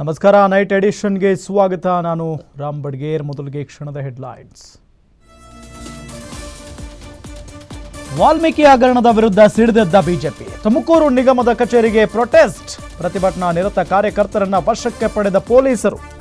ನಮಸ್ಕಾರ. ನೈಟ್ ಎಡಿಷನ್ಗೆ ಸ್ವಾಗತ. ನಾನು ರಾಮ್ ಬಡ್ಗೇರ್. ಮೊದಲಿಗೆ ಕ್ಷಣದ ಹೆಡ್ಲೈನ್ಸ್. ವಾಲ್ಮೀಕಿ ಹಗರಣದ ವಿರುದ್ಧ ಸಿಡಿದೆದ್ದ ಬಿಜೆಪಿ. ತುಮಕೂರು ನಿಗಮದ ಕಚೇರಿಗೆ ಪ್ರೊಟೆಸ್ಟ್. ಪ್ರತಿಭಟನಾ ನಿರತ ಕಾರ್ಯಕರ್ತರನ್ನ ವಶಕ್ಕೆ ಪಡೆದ ಪೊಲೀಸರು.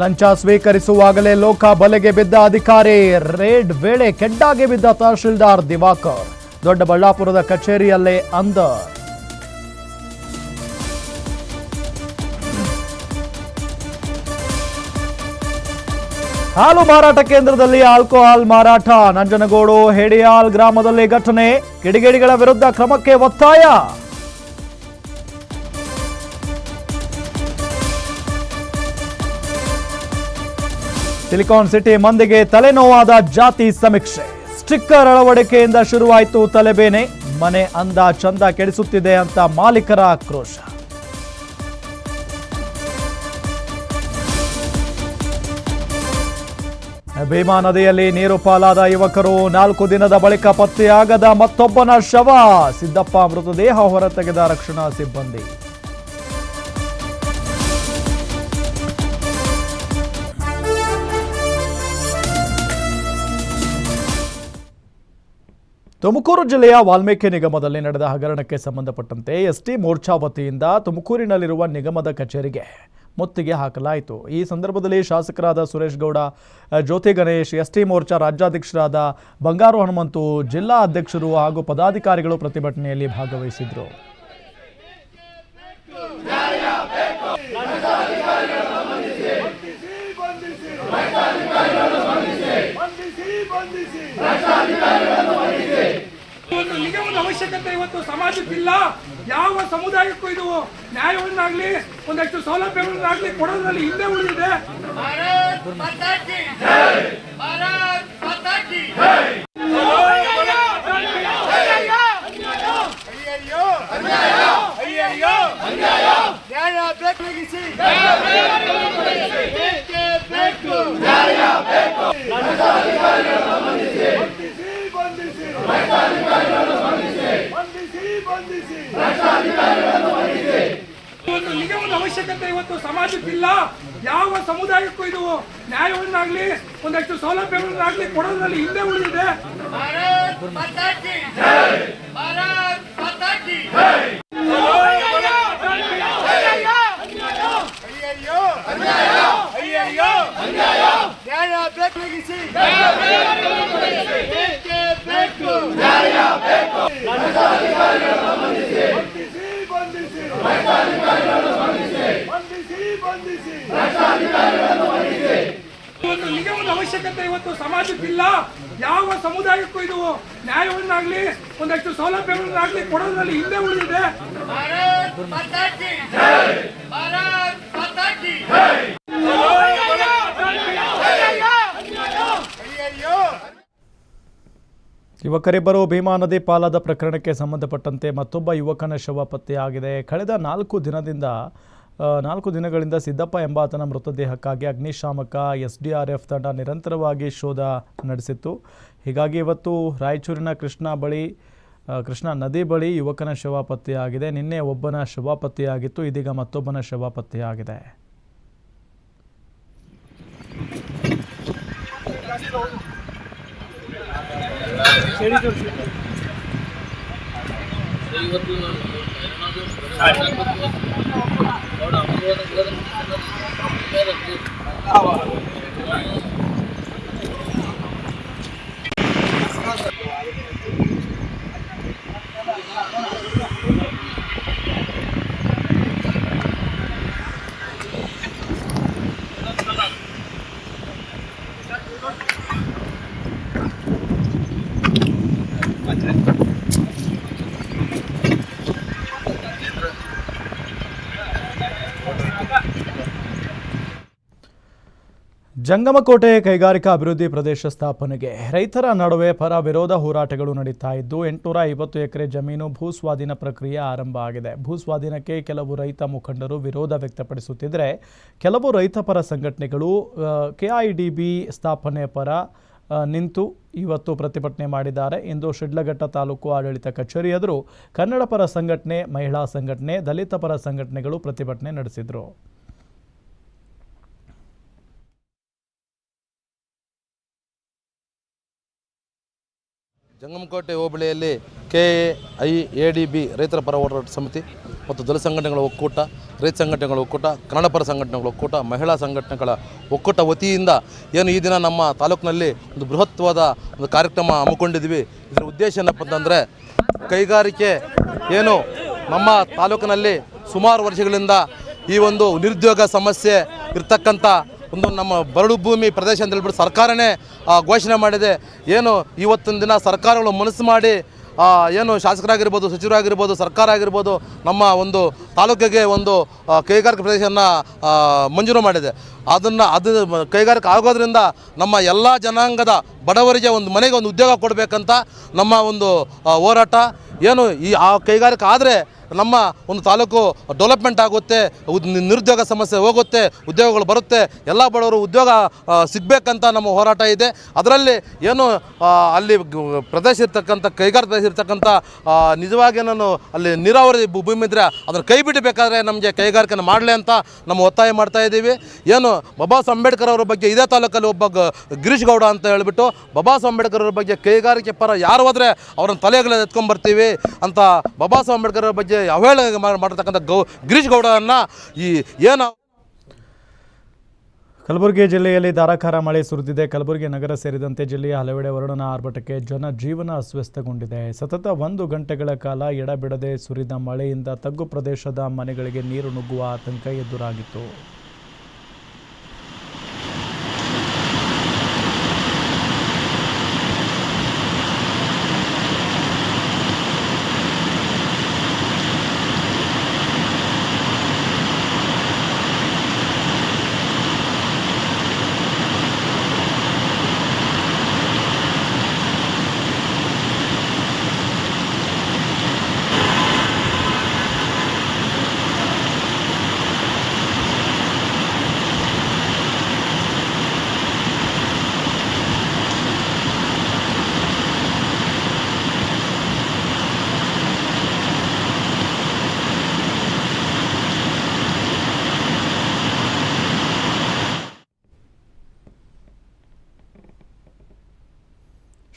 ಲಂಚ ಸ್ವೀಕರಿಸುವಾಗಲೇ ಲೋಕ ಬಲೆಗೆ ಬಿದ್ದ ಅಧಿಕಾರಿ ರೇಡ್ ವೇಳೆ ಕೆಡ್ಡಾಗಿ ಬಿದ್ದ ತಹಶೀಲ್ದಾರ್ ದಿವಾಕರ್. ದೊಡ್ಡಬಳ್ಳಾಪುರದ ಕಚೇರಿಯಲ್ಲೇ ಅಂದ. ಹಾಲು ಮಾರಾಟ ಕೇಂದ್ರದಲ್ಲಿ ಆಲ್ಕೋಹಾಲ್ ಮಾರಾಟ. ನಂಜನಗೂಡು, ಹೆಡಿಯಾಲ್ ಗ್ರಾಮದಲ್ಲಿ ಘಟನೆ. ಕಿಡಿಗೇಡಿಗಳ ವಿರುದ್ಧ ಕ್ರಮಕ್ಕೆ ಒತ್ತಾಯ. ಸಿಲಿಕಾನ್ ಸಿಟಿ ಮಂದಿಗೆ ತಲೆನೋವಾದ ಜಾತಿ ಸಮೀಕ್ಷೆ. ಸ್ಟಿಕ್ಕರ್ ಅಳವಡಿಕೆಯಿಂದ ಶುರುವಾಯಿತು ತಲೆಬೇನೆ. ಮನೆ ಅಂದ ಚಂದ ಕೆಡಿಸುತ್ತಿದೆ ಅಂತ ಮಾಲೀಕರ ಆಕ್ರೋಶ. ಭೀಮಾ ನದಿಯಲ್ಲಿ ನೀರು ಪಾಲಾದ ಯುವಕರು ನಾಲ್ಕು ದಿನದ ಬಳಿಕ ಪತ್ತೆಯಾಗದ ಮತ್ತೊಬ್ಬನ ಶವ. ಸಿದ್ದಪ್ಪ ಮೃತದೇಹ ಹೊರತೆಗೆದ ರಕ್ಷಣಾ ಸಿಬ್ಬಂದಿ. ತುಮಕೂರು ಜಿಲ್ಲೆಯ ವಾಲ್ಮೀಕಿ ನಿಗಮದಲ್ಲಿ ನಡೆದ ಹಗರಣಕ್ಕೆ ಸಂಬಂಧಪಟ್ಟಂತೆ ಎಸ್ಟಿ ಮೋರ್ಚಾ ವತಿಯಿಂದ ತುಮಕೂರಿನಲ್ಲಿರುವ ನಿಗಮದ ಕಚೇರಿಗೆ ಮುತ್ತಿಗೆ ಹಾಕಲಾಯಿತು ಈ ಸಂದರ್ಭದಲ್ಲಿ ಶಾಸಕರಾದ ಸುರೇಶ್ ಗೌಡ ಜ್ಯೋತಿ ಗಣೇಶ್ ಎಸ್ಟಿ ಮೋರ್ಚಾ ರಾಜ್ಯಾಧ್ಯಕ್ಷರಾದ ಬಂಗಾರು ಹನುಮಂತು ಜಿಲ್ಲಾ ಅಧ್ಯಕ್ಷರು ಹಾಗೂ ಪದಾಧಿಕಾರಿಗಳು ಪ್ರತಿಭಟನೆಯಲ್ಲಿ ಭಾಗವಹಿಸಿದ್ರು ಒಂದು ಅವಶ್ಯಕತೆ ಇವತ್ತು ಸಮಾಜಕ್ಕಿಲ್ಲ. ಯಾವ ಸಮುದಾಯಕ್ಕೂ ಇದು ನ್ಯಾಯವನ್ನಾಗ್ಲಿ ಒಂದಷ್ಟು ಸೌಲಭ್ಯಗಳನ್ನಾಗ್ಲಿ ಕೊಡೋದ್ರಲ್ಲಿ ಹಿಂದೆ ಉಳಿದಿದೆ. ಬೇಕು. ಒಂದು ಅವಶ್ಯಕತೆ ಇವತ್ತು ಸಮಾಜಕ್ಕಿಲ್ಲ ಯಾವ ಸಮುದಾಯಕ್ಕೂ ಇದು ನ್ಯಾಯವನ್ನಾಗ್ಲಿ ಒಂದಷ್ಟು ಸೌಲಭ್ಯಗಳನ್ನಾಗ್ಲಿ ಕೊಡೋದ್ರಲ್ಲಿ ಹಿಂದೆ ಉಳಿದಿದೆ ಅಯ್ಯಯ್ಯೋ ನ್ಯಾಯ ಬೇಕು ಮುಗಿಸಿ ಬೇಕೇ ಬೇಕು ಒಂದು ನಿಗಮದ ಅವಶ್ಯಕತೆ ಇವತ್ತು ಸಮಾಜಕ್ಕಿಲ್ಲ. ಯಾವ ಸಮುದಾಯಕ್ಕೂ ಇದು ನ್ಯಾಯವನ್ನಾಗ್ಲಿ ಒಂದಷ್ಟು ಸೌಲಭ್ಯಗಳನ್ನಾಗ್ಲಿ ಕೊಡೋದ್ರಲ್ಲಿ ಹಿಂದೆ ಉಳಿದಿದೆ. ಯುವಕರಿಬ್ಬರು ಭೀಮಾ ನದಿ ಪಾಲಾದ ಪ್ರಕರಣಕ್ಕೆ ಸಂಬಂಧಪಟ್ಟಂತೆ ಮತ್ತೊಬ್ಬ ಯುವಕನ ಶವ ಪತ್ತೆಯಾಗಿದೆ. ಕಳೆದ ನಾಲ್ಕು ದಿನದಿಂದ ನಾಲ್ಕು ದಿನಗಳಿಂದ ಸಿದ್ದಪ್ಪ ಎಂಬಾತನ ಮೃತದೇಹಕ್ಕಾಗಿ ಅಗ್ನಿಶಾಮಕ, ಎಸ್ ಡಿ ಆರ್ ಎಫ್ ತಂಡ ನಿರಂತರವಾಗಿ ಶೋಧ ನಡೆಸಿತ್ತು. ಹೀಗಾಗಿ ಇವತ್ತು ರಾಯಚೂರಿನ ಕೃಷ್ಣ ಬಳಿ ಕೃಷ್ಣ ನದಿ ಬಳಿ ಯುವಕನ ಶವ ಪತ್ತೆಯಾಗಿದೆ. ನಿನ್ನೆ ಒಬ್ಬನ ಶವ ಪತ್ತೆಯಾಗಿತ್ತು, ಇದೀಗ ಮತ್ತೊಬ್ಬನ ಶವ ಪತ್ತೆಯಾಗಿದೆ. ಇವತ್ತು ಜಂಗಮಕೋಟೆ ಕೈಗಾರಿಕಾ ಅಭಿವೃದ್ಧಿ ಪ್ರದೇಶ ಸ್ಥಾಪನೆಗೆ ರೈತರ ನಡುವೆ ಪರ ವಿರೋಧ ಹೋರಾಟಗಳು ನಡೀತಾ ಇದ್ದು, ಎಂಟುನೂರ ಐವತ್ತು ಎಕರೆ ಜಮೀನು ಭೂಸ್ವಾಧೀನ ಪ್ರಕ್ರಿಯೆ ಆರಂಭ ಆಗಿದೆ. ಭೂಸ್ವಾಧೀನಕ್ಕೆ ಕೆಲವು ರೈತ ಮುಖಂಡರು ವಿರೋಧ ವ್ಯಕ್ತಪಡಿಸುತ್ತಿದ್ದರೆ ಕೆಲವು ರೈತಪರ ಸಂಘಟನೆಗಳು ಕೆಐಡಿಬಿ ಸ್ಥಾಪನೆ ಪರ ನಿಂತು ಇವತ್ತು ಪ್ರತಿಭಟನೆ ಮಾಡಿದ್ದಾರೆ. ಇಂದು ಶಿಡ್ಲಘಟ್ಟ ತಾಲೂಕು ಆಡಳಿತ ಕಚೇರಿ ಎದುರು ಕನ್ನಡ ಪರ ಸಂಘಟನೆ, ಮಹಿಳಾ ಸಂಘಟನೆ, ದಲಿತ ಪರ ಸಂಘಟನೆಗಳು ಪ್ರತಿಭಟನೆ ನಡೆಸಿದರು. Jangamakote ಹೋಬಳಿಯಲ್ಲಿ K I A D B ರೈತರ ಪರ ಹೋರಾಟ ಸಮಿತಿ ಮತ್ತು ದಲಿತ ಸಂಘಟನೆಗಳ ಒಕ್ಕೂಟ, ರೈತ ಸಂಘಟನೆಗಳ ಒಕ್ಕೂಟ, ಕನ್ನಡ ಪರ ಸಂಘಟನೆಗಳ ಒಕ್ಕೂಟ, ಮಹಿಳಾ ಸಂಘಟನೆಗಳ ಒಕ್ಕೂಟ ವತಿಯಿಂದ ಏನು ಈ ದಿನ ನಮ್ಮ ತಾಲೂಕಿನಲ್ಲಿ ಒಂದು ಬೃಹತ್ವಾದ ಒಂದು ಕಾರ್ಯಕ್ರಮ ಹಮ್ಮಿಕೊಂಡಿದ್ವಿ ಇದರ ಉದ್ದೇಶ ಏನಪ್ಪ ಅಂತಂದರೆ ಕೈಗಾರಿಕೆ ಏನು ನಮ್ಮ ತಾಲೂಕಿನಲ್ಲಿ ಸುಮಾರು ವರ್ಷಗಳಿಂದ ಈ ಒಂದು ನಿರುದ್ಯೋಗ ಸಮಸ್ಯೆ ಇರ್ತಕ್ಕಂಥ ಒಂದು ನಮ್ಮ ಬರಡು ಭೂಮಿ ಪ್ರದೇಶ ಅಂತ ಹೇಳ್ಬಿಟ್ಟು ಸರ್ಕಾರನೇ ಘೋಷಣೆ ಮಾಡಿದೆ. ಏನು, ಇವತ್ತಿನ ದಿನ ಸರ್ಕಾರಗಳು ಮನಸ್ಸು ಮಾಡಿ ಏನು ಶಾಸಕರಾಗಿರ್ಬೋದು, ಸಚಿವರಾಗಿರ್ಬೋದು ಸರ್ಕಾರ ಆಗಿರ್ಬೋದು ನಮ್ಮ ಒಂದು ತಾಲೂಕಿಗೆ ಒಂದು ಕೈಗಾರಿಕಾ ಪ್ರದೇಶವನ್ನು ಮಂಜೂರು ಮಾಡಿದೆ. ಅದನ್ನು, ಅದು ಕೈಗಾರಿಕೆ ಆಗೋದ್ರಿಂದ ನಮ್ಮ ಎಲ್ಲ ಜನಾಂಗದ ಬಡವರಿಗೆ ಒಂದು ಮನೆಗೆ ಒಂದು ಉದ್ಯೋಗ ಕೊಡಬೇಕಂತ ನಮ್ಮ ಒಂದು ಹೋರಾಟ. ಏನು, ಈ, ಆ ಕೈಗಾರಿಕೆ ಆದರೆ ನಮ್ಮ ಒಂದು ತಾಲೂಕು ಡೆವಲಪ್ಮೆಂಟ್ ಆಗುತ್ತೆ ನಿರುದ್ಯೋಗ ಸಮಸ್ಯೆ ಹೋಗುತ್ತೆ, ಉದ್ಯೋಗಗಳು ಬರುತ್ತೆ, ಎಲ್ಲ ಬಡವರು ಉದ್ಯೋಗ ಸಿಗಬೇಕಂತ ನಮ್ಮ ಹೋರಾಟ ಇದೆ. ಅದರಲ್ಲಿ ಏನು ಅಲ್ಲಿ ಪ್ರದೇಶ ಇರ್ತಕ್ಕಂಥ ಕೈಗಾರಿಕೆ ಪ್ರದೇಶ ಇರ್ತಕ್ಕಂಥ ನಿಜವಾಗಿ ನಾನು ಅಲ್ಲಿ ನೀರಾವರಿ ಭೂಮಿ ಇದ್ರೆ ಅದನ್ನು ಕೈ ಬಿಡಬೇಕಾದ್ರೆ ನಮಗೆ ಕೈಗಾರಿಕೆನ ಮಾಡಲಿ ಅಂತ ನಮ್ಮ ಒತ್ತಾಯ ಮಾಡ್ತಾ ಇದ್ದೀವಿ. ಏನು, ಬಾಬಾ ಅಂಬೇಡ್ಕರ್ ಅವರ ಬಗ್ಗೆ ಇದೇ ತಾಲೂಕಲ್ಲಿ ಒಬ್ಬ ಗಿರೀಶ್ ಗೌಡ ಅಂತ ಹೇಳಿಬಿಟ್ಟು, ಬಾಬಾ ಅಂಬೇಡ್ಕರ್ ಅವರ ಬಗ್ಗೆ ಕೈಗಾರಿಕೆ ಪರ ಯಾರು ಹೋದರೆ ಅವ್ರನ್ನ ತಲೆಗಳ ಎತ್ಕೊಂಡ್ಬರ್ತೀವಿ ಅಂತ ಬಾಬಾ ಸಾಹೇಬ್ ಅಂಬೇಡ್ಕರ್ ಅವ್ರ ಬಗ್ಗೆ ಅವಹೇಳನ ಮಾಡ್- ಮಾಡಿರ್ತಕ್ಕಂಥ ಗೌ ಗಿರೀಶ್ ಗೌಡರನ್ನ ಈ ಏನು ಕಲಬುರಗಿ ಜಿಲ್ಲೆಯಲ್ಲಿ ಧಾರಾಕಾರ ಮಳೆ ಸುರಿದಿದೆ. ಕಲಬುರಗಿ ನಗರ ಸೇರಿದಂತೆ ಜಿಲ್ಲೆಯ ಹಲವೆಡೆ ವರುಣನ ಆರ್ಭಟಕ್ಕೆ ಜನ ಜೀವನ ಅಸ್ವಸ್ಥಗೊಂಡಿದೆ ಸತತ ಒಂದು ಗಂಟೆಗಳ ಕಾಲ ಎಡಬಿಡದೆ ಸುರಿದ ಮಳೆಯಿಂದ ತಗ್ಗು ಪ್ರದೇಶದ ಮನೆಗಳಿಗೆ ನೀರು ನುಗ್ಗುವ ಆತಂಕ ಎದುರಾಗಿತ್ತು.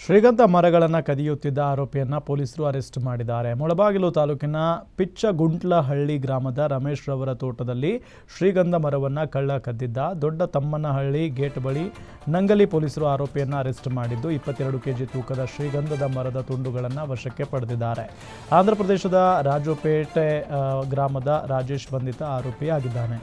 ಶ್ರೀಗಂಧ ಮರಗಳನ್ನು ಕದಿಯುತ್ತಿದ್ದ ಆರೋಪಿಯನ್ನು ಪೊಲೀಸರು ಅರೆಸ್ಟ್ ಮಾಡಿದ್ದಾರೆ. ಮೊಳಬಾಗಿಲು ತಾಲೂಕಿನ ಪಿಚ್ಚಗುಂಟ್ಲಹಳ್ಳಿ ಗ್ರಾಮದ ರಮೇಶ್ ರವರ ತೋಟದಲ್ಲಿ ಶ್ರೀಗಂಧ ಮರವನ್ನು ಕಳ್ಳ ಕದ್ದಿದ್ದ ದೊಡ್ಡ ತಮ್ಮನಹಳ್ಳಿ ಗೇಟ್ ಬಳಿ ನಂಗಲಿ ಪೊಲೀಸರು ಆರೋಪಿಯನ್ನು ಅರೆಸ್ಟ್ ಮಾಡಿದ್ದು ಇಪ್ಪತ್ತೆರಡು ಕೆಜಿ ತೂಕದ ಶ್ರೀಗಂಧದ ಮರದ ತುಂಡುಗಳನ್ನು ವಶಕ್ಕೆ ಪಡೆದಿದ್ದಾರೆ. ಆಂಧ್ರಪ್ರದೇಶದ ಪ್ರದೇಶದ ರಾಜುಪೇಟೆ ಗ್ರಾಮದ ರಾಜೇಶ್ ಬಂಧಿತ ಆರೋಪಿಯಾಗಿದ್ದಾನೆ.